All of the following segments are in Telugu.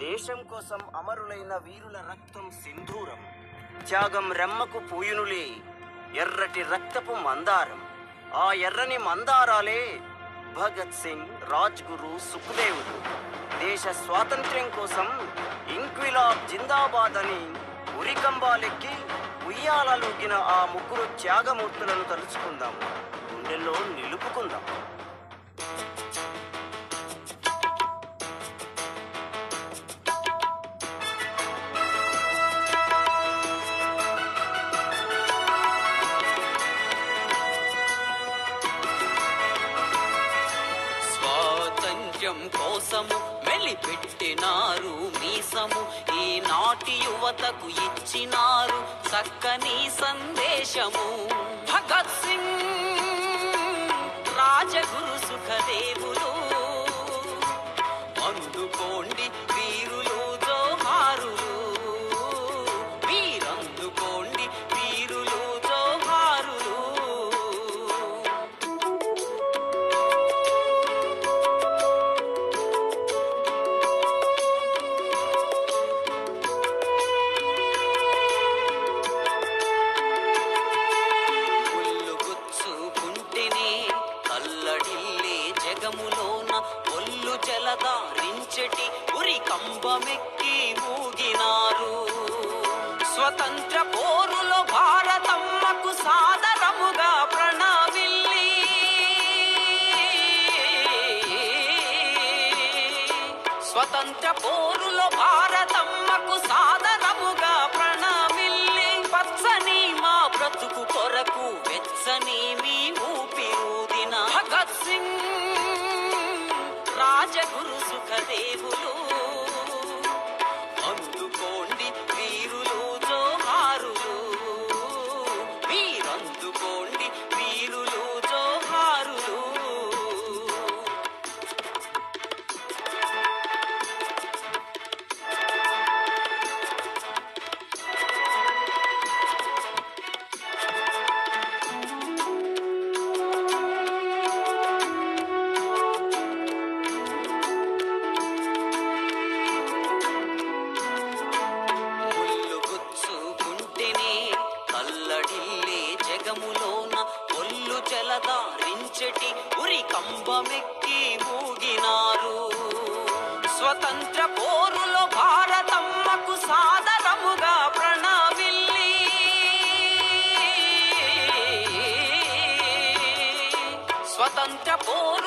దేశం కోసం అమరులైన వీరుల రక్తం సింధూరం త్యాగం రెమ్మకు పూయునులే ఎర్రటి రక్తపు మందారం. ఆ ఎర్రని మందారాలే భగత్ సింగ్ రాజ్ గురు సుఖదేవుడు దేశ స్వాతంత్ర్యం కోసం ఇంక్విలాబ్ జిందాబాద్ అని ఉరికంబాలెక్కి ఉయ్యాలలోగిన ఆ ముగ్గురు త్యాగమూర్తులను తలుచుకుందాం. గుండెల్లో నిలుపుకుందాం. స్వాతంత్ర్యం కోసము మెలిపెట్టినారు మీసము. ఈనాటి యువతకు ఇచ్చినారు చక్కని సందేశము. భగత్ సింగ్ రాజగురు జలదారించటి ఉరి కంబమెక్కి మూగినారు. స్వతంత్ర పోరులో భారతమ్మకు సాదరముగా ప్రణవిల్లి స్వతంత్ర పోరులో భారతమ్మకు సాదర రాజగురు సుఖదేవులు కంబమెక్కి మూగినారు. స్వతంత్ర పోరులో భారతమ్మకు సాదరముగా ప్రణామిల్లి. స్వతంత్ర పోరు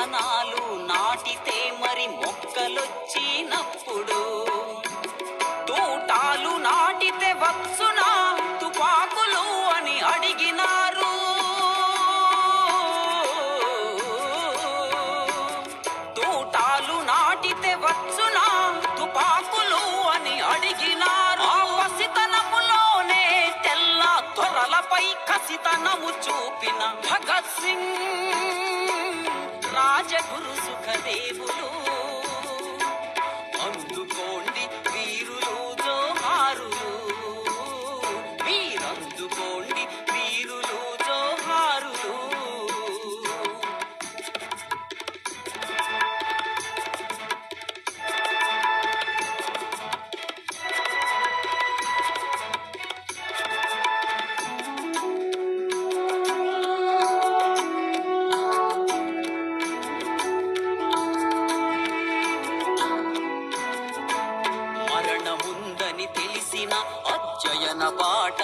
విత్తనాలు నాటితే మరి మొక్కలొచ్చినప్పుడు. తోటాలు నాటితే వచ్చునా తుపాకులు అని అడిగినారు. తోటాలు నాటితే వచ్చునా తుపాకులు అని అడిగినారు. వసితనములోనే తెల్ల త్వరలపై కసితనము చూపిన భగత్ సింగ్. రాజగురు సుఖదేవులు. పాట